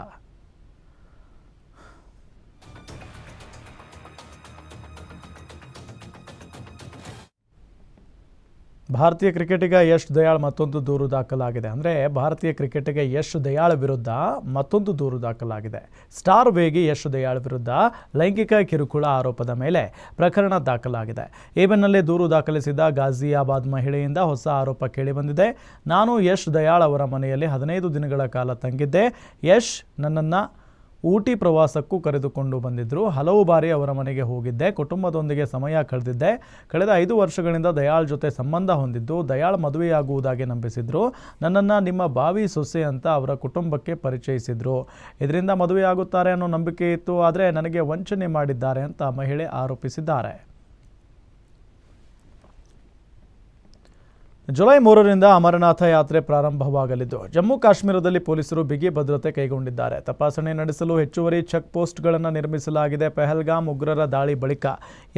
ಭಾರತೀಯ ಕ್ರಿಕೆಟಿಗೆ ಯಶ್ ದಯಾಳ್ ಮತ್ತೊಂದು ದೂರು ದಾಖಲಾಗಿದೆ. ಅಂದರೆ ಭಾರತೀಯ ಕ್ರಿಕೆಟಿಗೆ ಯಶ್ ದಯಾಳ್ ವಿರುದ್ಧ ಮತ್ತೊಂದು ದೂರು ದಾಖಲಾಗಿದೆ. ಸ್ಟಾರ್ ವೇಗಿ ಯಶ್ ದಯಾಳ್ ವಿರುದ್ಧ ಲೈಂಗಿಕ ಕಿರುಕುಳ ಆರೋಪದ ಮೇಲೆ ಪ್ರಕರಣ ದಾಖಲಾಗಿದೆ. ಈ ದೂರು ದಾಖಲಿಸಿದ ಗಾಜಿಯಾಬಾದ್ ಮಹಿಳೆಯಿಂದ ಹೊಸ ಆರೋಪ ಕೇಳಿಬಂದಿದೆ. ನಾನು ಯಶ್ ದಯಾಳ್ ಅವರ ಮನೆಯಲ್ಲಿ ಹದಿನೈದು ದಿನಗಳ ಕಾಲ ತಂಗಿದ್ದೆ. ಯಶ್ ನನ್ನನ್ನು ಊಟಿ ಪ್ರವಾಸಕ್ಕೂ ಕರೆದುಕೊಂಡು ಬಂದಿದ್ದರು ಹಲವು ಬಾರಿ ಅವರ ಮನೆಗೆ ಹೋಗಿದ್ದೆ. ಕುಟುಂಬದೊಂದಿಗೆ ಸಮಯ ಕಳೆದಿದ್ದೆ. ಕಳೆದ ಐದು ವರ್ಷಗಳಿಂದ ದಯಾಳ್ ಜೊತೆ ಸಂಬಂಧ ಹೊಂದಿದ್ದು, ದಯಾಳ್ ಮದುವೆಯಾಗುವುದಾಗಿ ನಂಬಿಸಿದ್ರು. ನನ್ನನ್ನು ನಿಮ್ಮ ಬಾವಿ ಸೊಸೆ ಅಂತ ಅವರ ಕುಟುಂಬಕ್ಕೆ ಪರಿಚಯಿಸಿದ್ರು. ಇದರಿಂದ ಮದುವೆಯಾಗುತ್ತಾರೆ ಅನ್ನೋ ನಂಬಿಕೆ ಇತ್ತು, ಆದರೆ ನನಗೆ ವಂಚನೆ ಮಾಡಿದ್ದಾರೆ ಅಂತ ಮಹಿಳೆ ಆರೋಪಿಸಿದ್ದಾರೆ. ಜುಲೈ ಮೂರರಿಂದ ಅಮರನಾಥ ಯಾತ್ರೆ ಪ್ರಾರಂಭವಾಗಲಿದ್ದು, ಜಮ್ಮು ಕಾಶ್ಮೀರದಲ್ಲಿ ಪೊಲೀಸರು ಬಿಗಿ ಭದ್ರತೆ ಕೈಗೊಂಡಿದ್ದಾರೆ. ತಪಾಸಣೆ ನಡೆಸಲು ಹೆಚ್ಚುವರಿ ಚೆಕ್ ಪೋಸ್ಟ್ಗಳನ್ನು ನಿರ್ಮಿಸಲಾಗಿದೆ ಪೆಹಲ್ಗಾಮ್ ಉಗ್ರರ ದಾಳಿ ಬಳಿಕ.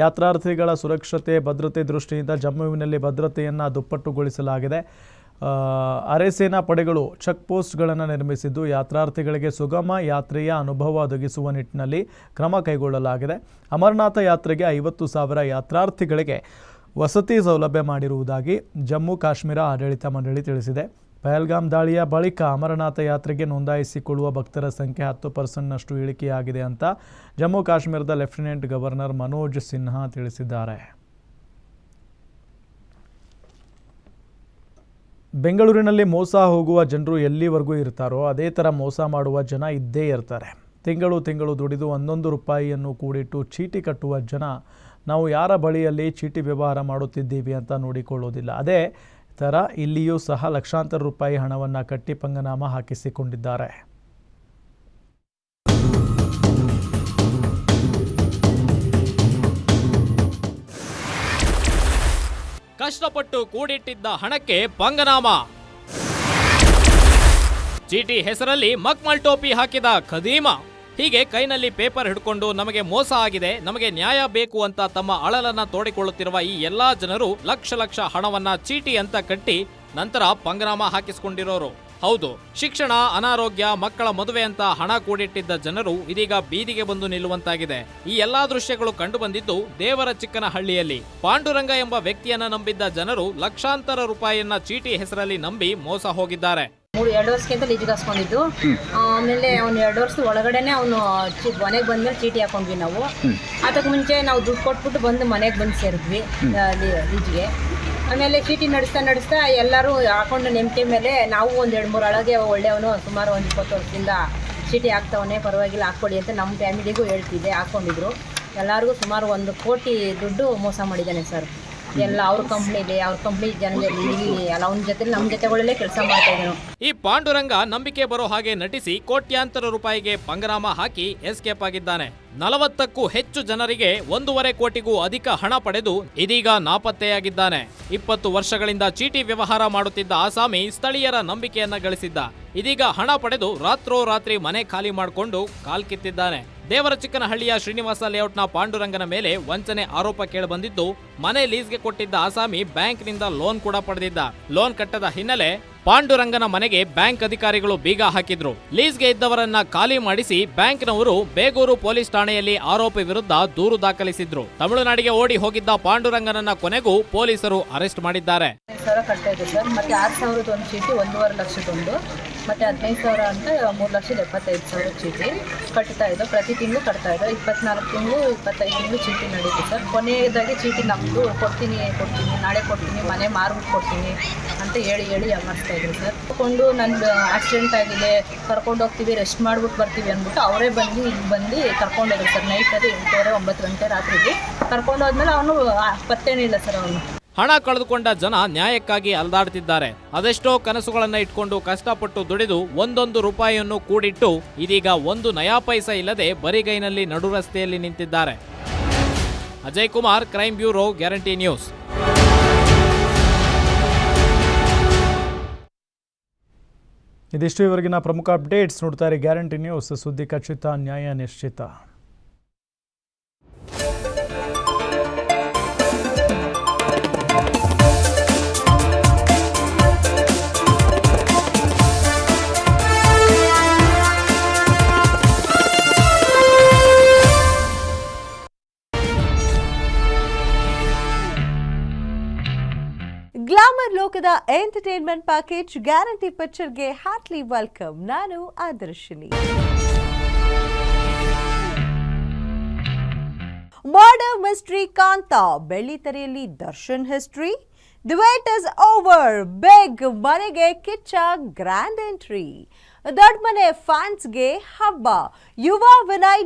ಯಾತ್ರಾರ್ಥಿಗಳ ಸುರಕ್ಷತೆ, ಭದ್ರತೆ ದೃಷ್ಟಿಯಿಂದ ಜಮ್ಮುವಿನಲ್ಲಿ ಭದ್ರತೆಯನ್ನು ದುಪ್ಪಟ್ಟುಗೊಳಿಸಲಾಗಿದೆ. ಅರೆಸೇನಾ ಪಡೆಗಳು ಚೆಕ್ ಪೋಸ್ಟ್ಗಳನ್ನು ನಿರ್ಮಿಸಿದ್ದು, ಯಾತ್ರಾರ್ಥಿಗಳಿಗೆ ಸುಗಮ ಯಾತ್ರೆಯ ಅನುಭವ ಒದಗಿಸುವ ನಿಟ್ಟಿನಲ್ಲಿ ಕ್ರಮ ಕೈಗೊಳ್ಳಲಾಗಿದೆ. ಅಮರನಾಥ ಯಾತ್ರೆಗೆ ಐವತ್ತು ಸಾವಿರ ಯಾತ್ರಾರ್ಥಿಗಳಿಗೆ ವಸತಿ ಸೌಲಭ್ಯ ಮಾಡಿರುವುದಾಗಿ ಜಮ್ಮು ಕಾಶ್ಮೀರ ಆಡಳಿತ ಮಂಡಳಿ ತಿಳಿಸಿದೆ. ಪಹಲ್ಗಾಮ್ ದಾಳಿಯ ಬಳಿಕ ಅಮರನಾಥ ಯಾತ್ರೆಗೆ ನೋಂದಾಯಿಸಿಕೊಳ್ಳುವ ಭಕ್ತರ ಸಂಖ್ಯೆ ಹತ್ತು ಪರ್ಸೆಂಟ್ನಷ್ಟು ಇಳಿಕೆಯಾಗಿದೆ ಅಂತ ಜಮ್ಮು ಕಾಶ್ಮೀರದ ಲೆಫ್ಟಿನೆಂಟ್ ಗವರ್ನರ್ ಮನೋಜ್ ಸಿನ್ಹಾ ತಿಳಿಸಿದ್ದಾರೆ. ಬೆಂಗಳೂರಿನಲ್ಲಿ ಮೋಸ ಹೋಗುವ ಜನರು ಎಲ್ಲಿವರೆಗೂ ಇರ್ತಾರೋ ಅದೇ ಥರ ಮೋಸ ಮಾಡುವ ಜನ ಇದ್ದೇ ಇರ್ತಾರೆ. ತಿಂಗಳು ತಿಂಗಳು ದುಡಿದು ಒಂದೊಂದು ರೂಪಾಯಿಯನ್ನು ಕೂಡಿಟ್ಟು ಚೀಟಿ ಕಟ್ಟುವ ಜನ ನಾವು ಯಾರ ಬಳಿಯಲ್ಲಿ ಚೀಟಿ ವ್ಯವಹಾರ ಮಾಡುತ್ತಿದ್ದೀವಿ ಅಂತ ನೋಡಿಕೊಳ್ಳೋದಿಲ್ಲ. ಅದೇ ಥರ ಇಲ್ಲಿಯೂ ಸಹ ಲಕ್ಷಾಂತರ ರೂಪಾಯಿ ಹಣವನ್ನು ಕಟ್ಟಿ ಪಂಗನಾಮ ಹಾಕಿಸಿಕೊಂಡಿದ್ದಾರೆ. ಕಷ್ಟಪಟ್ಟು ಕೂಡಿಟ್ಟಿದ್ದ ಹಣಕ್ಕೆ ಪಂಗನಾಮ. ಚೀಟಿ ಹೆಸರಲ್ಲಿ ಮಕ್ಮಲ್ ಟೋಪಿ ಹಾಕಿದ ಖದೀಮ. ಹೀಗೆ ಕೈನಲ್ಲಿ ಪೇಪರ್ ಹಿಡ್ಕೊಂಡು ನಮಗೆ ಮೋಸ ಆಗಿದೆ, ನಮಗೆ ನ್ಯಾಯ ಬೇಕು ಅಂತ ತಮ್ಮ ಅಳಲನ್ನ ತೋಡಿಕೊಳ್ಳುತ್ತಿರುವ ಈ ಎಲ್ಲಾ ಜನರು ಲಕ್ಷ ಲಕ್ಷ ಹಣವನ್ನ ಚೀಟಿ ಅಂತ ಕಟ್ಟಿ ನಂತರ ಪಂಗನಾಮ ಹಾಕಿಸಿಕೊಂಡಿರೋರು. ಹೌದು, ಶಿಕ್ಷಣ, ಅನಾರೋಗ್ಯ, ಮಕ್ಕಳ ಮದುವೆ ಅಂತ ಹಣ ಕೂಡಿಟ್ಟಿದ್ದ ಜನರು ಇದೀಗ ಬೀದಿಗೆ ಬಂದು ನಿಲ್ಲುವಂತಾಗಿದೆ. ಈ ಎಲ್ಲಾ ದೃಶ್ಯಗಳು ಕಂಡುಬಂದಿದ್ದು ದೇವರ ಚಿಕ್ಕನಹಳ್ಳಿಯಲ್ಲಿ. ಪಾಂಡುರಂಗ ಎಂಬ ವ್ಯಕ್ತಿಯನ್ನ ನಂಬಿದ್ದ ಜನರು ಲಕ್ಷಾಂತರ ರೂಪಾಯಿಯನ್ನ ಚೀಟಿ ಹೆಸರಲ್ಲಿ ನಂಬಿ ಮೋಸ ಹೋಗಿದ್ದಾರೆ. ಮೂರು ಎರಡು ವರ್ಷಕ್ಕಿಂತ ಲೀಜಿಗೆ ಹಾಸ್ಕೊಂಡಿದ್ದು ಆಮೇಲೆ ಅವ್ನು ಎರಡು ವರ್ಷದ ಒಳಗಡೆನೆ ಅವನು ಮನೆಗೆ ಬಂದ್ಮೇಲೆ ಚೀಟಿ ಹಾಕೊಂಡ್ವಿ ನಾವು. ಅದಕ್ಕೆ ಮುಂಚೆ ನಾವು ದುಡ್ಡು ಕೊಟ್ಬಿಟ್ಟು ಬಂದು ಮನೆಗೆ ಬಂದು ಸೇರಿದ್ವಿ ಲೀಜಿಗೆ ಆಮೇಲೆ ಚೀಟಿ ನಡೆಸ್ತಾ ನಡೆಸ್ತಾ ಎಲ್ಲರೂ ಹಾಕೊಂಡು ನೆಮ್ಮದಿ ಮೇಲೆ ನಾವು ಒಂದು ಎರಡು ಮೂರು ಅಳಗೆ ಒಳ್ಳೆಯವನು ಸುಮಾರು ಒಂದು ಇಪ್ಪತ್ತು ವರ್ಷದಿಂದ ಚೀಟಿ ಹಾಕ್ತವನೆ ಪರವಾಗಿಲ್ಲ ಹಾಕ್ಕೊಡಿ ಅಂತ ನಮ್ಮ ಫ್ಯಾಮಿಲಿಗೂ ಹೇಳ್ತಿದ್ದೆ ಹಾಕ್ಕೊಂಡಿದ್ರು. ಎಲ್ಲರಿಗೂ ಸುಮಾರು ಒಂದು ಕೋಟಿ ದುಡ್ಡು ಮೋಸ ಮಾಡಿದ್ದಾನೆ ಸರ್. ಎಲ್ಲ ಅವ್ರ ಅವ್ರ ಕಂಪ್ನಿ ಜನರಲ್ಲಿ ಜೊತೆ ನಮ್ಮ ಜೊತೆಗಳಲ್ಲೇ ಕೆಲಸ ಮಾಡ್ತಾ ಈ ಪಾಂಡುರಂಗ ನಂಬಿಕೆ ಬರೋ ಹಾಗೆ ನಟಿಸಿ ಕೋಟ್ಯಾಂತರ ರೂಪಾಯಿಗೆ ಪಂಗರಾಮ ಹಾಕಿ ಎಸ್ಕೇಪ್ ಆಗಿದ್ದಾನೆ. ನಲವತ್ತಕ್ಕೂ ಹೆಚ್ಚು ಜನರಿಗೆ ಒಂದೂವರೆ ಕೋಟಿಗೂ ಅಧಿಕ ಹಣ ಪಡೆದು ಇದೀಗ ನಾಪತ್ತೆಯಾಗಿದ್ದಾನೆ. ಇಪ್ಪತ್ತು ವರ್ಷಗಳಿಂದ ಚೀಟಿ ವ್ಯವಹಾರ ಮಾಡುತ್ತಿದ್ದ ಆಸಾಮಿ ಸ್ಥಳೀಯರ ನಂಬಿಕೆಯನ್ನ ಗಳಿಸಿದ್ದ. ಇದೀಗ ಹಣ ಪಡೆದು ರಾತ್ರೋರಾತ್ರಿ ಮನೆ ಖಾಲಿ ಮಾಡಿಕೊಂಡು ಕಾಲ್ಕಿತ್ತಿದ್ದಾನೆ ದೇವರ ಚಿಕ್ಕನಹಳ್ಳಿಯ ಶ್ರೀನಿವಾಸ ಲೇಔಟ್ನ ಪಾಂಡುರಂಗನ ಮೇಲೆ ವಂಚನೆ ಆರೋಪ ಕೇಳಿಬಂದಿದ್ದು, ಮನೆ ಲೀಸ್ಗೆ ಕೊಟ್ಟಿದ್ದ ಆಸಾಮಿ ಬ್ಯಾಂಕ್ನಿಂದ ಲೋನ್ ಕೂಡ ಪಡೆದಿದ್ದ. ಲೋನ್ ಕಟ್ಟದ ಹಿನ್ನೆಲೆ ಪಾಂಡುರಂಗನ ಮನೆಗೆ ಬ್ಯಾಂಕ್ ಅಧಿಕಾರಿಗಳು ಬೀಗ ಹಾಕಿದ್ರು. ಲೀಸ್ಗೆ ಇದ್ದವರನ್ನ ಖಾಲಿ ಮಾಡಿಸಿ ಬ್ಯಾಂಕ್ನವರು ಬೇಗೂರು ಪೊಲೀಸ್ ಠಾಣೆಯಲ್ಲಿ ಆರೋಪಿ ವಿರುದ್ಧ ದೂರು ದಾಖಲಿಸಿದ್ರು. ತಮಿಳುನಾಡಿಗೆ ಓಡಿ ಹೋಗಿದ್ದ ಪಾಂಡುರಂಗನನ್ನ ಕೊನೆಗೂ ಪೊಲೀಸರು ಅರೆಸ್ಟ್ ಮಾಡಿದ್ದಾರೆ. ಮತ್ತೆ ಹದಿನೈದು ಸಾವಿರ ಅಂತ ಮೂರು ಲಕ್ಷದ ಎಪ್ಪತ್ತೈದು ಸಾವಿರ ಚೀಟಿ ಕಟ್ತಾ ಇದ್ದೋ, ಪ್ರತಿ ತಿಂಗಳು ಕಟ್ತಾ ಇದ್ದೋ, ಇಪ್ಪತ್ನಾಲ್ಕು ತಿಂಗಳು, ಇಪ್ಪತ್ತೈದು ತಿಂಗಳು ಚೀಟಿ ನಡೀತು ಸರ್. ಕೊನೆಯದಾಗಿ ಚೀಟಿ ನಮ್ಮದು ಕೊಡ್ತೀನಿ ಕೊಡ್ತೀನಿ, ನಾಳೆ ಕೊಡ್ತೀನಿ, ಮನೆ ಮಾರ್ಬಿಟ್ಟು ಕೊಡ್ತೀನಿ ಅಂತ ಹೇಳಿ ಹೇಳಿ ಅಮರ್ಸ್ತಾ ಇದ್ರು ಸರ್. ಕೊಂಡು ನಂದು ಆಕ್ಸಿಡೆಂಟ್ ಆಗಿದೆ, ಕರ್ಕೊಂಡು ಹೋಗ್ತೀವಿ ರೆಸ್ಟ್ ಮಾಡ್ಬಿಟ್ಟು ಬರ್ತೀವಿ ಅಂದ್ಬಿಟ್ಟು ಅವರೇ ಬಂದು ಇಲ್ಲಿ ಬಂದು ಕರ್ಕೊಂಡೋದ್ರು ಸರ್. ನೈಟ್ ಅದು ಎಂಟೂವರೆ, ಒಂಬತ್ತು ಗಂಟೆ ರಾತ್ರಿಗೆ. ಕರ್ಕೊಂಡು ಹೋದ್ಮೇಲೆ ಅವನು ಪತ್ತೇನೂ ಇಲ್ಲ ಸರ್ ಅವನು. ಹಣ ಕಳೆದುಕೊಂಡ ಜನ ನ್ಯಾಯಕ್ಕಾಗಿ ಅಲ್ದಾಡ್ತಿದ್ದಾರೆ ಅದೆಷ್ಟೋ ಕನಸುಗಳನ್ನ ಇಟ್ಕೊಂಡು ಕಷ್ಟಪಟ್ಟು ದುಡಿದು ಒಂದೊಂದು ರೂಪಾಯಿಯನ್ನು ಕೂಡಿಟ್ಟು ಇದೀಗ ಒಂದು ನಯಾ ಪೈಸ ಇಲ್ಲದೆ ಬರಿಗೈನಲ್ಲಿ ನಡು ರಸ್ತೆಯಲ್ಲಿ ನಿಂತಿದ್ದಾರೆ. Ajay Kumar crime bureau guarantee news ಇದಿಷ್ಟು ಇವರೆಗಿನ ಪ್ರಮುಖ ಅಪ್ಡೇಟ್ಸ್ ನೋಡ್ತಾರೆ ಗ್ಯಾರಂಟಿ ನ್ಯೂಸ್ ಸುದ್ದಿ ಖಚಿತ, ನ್ಯಾಯ ನಿಶ್ಚಿತ. ಗ್ಲಾಮರ್ ಲೋಕದ ಎಂಟರ್ಟೈನ್ಮೆಂಟ್ ಪ್ಯಾಕೇಜ್ ಗ್ಯಾರಂಟಿ ಪಿಕ್ಚರ್ಗೆ ಹಾರ್ಟ್ಲಿ ವೆಲ್ಕಮ್. ನಾನು Adarshini. Murder mystery Kantha. ಬೆಳ್ಳಿತೆರೆಯಲ್ಲಿ Darshan history the wait is over big ಮನೆಗೆ ಕಿಚ್ಚ ಗ್ರ್ಯಾಂಡ್ ಎಂಟ್ರಿ ದೊಡ್ಡ ಮನೆ ಫ್ಯಾನ್ಸ್ಗೆ ಹಬ್ಬ. ಯುವ ವಿನಯ್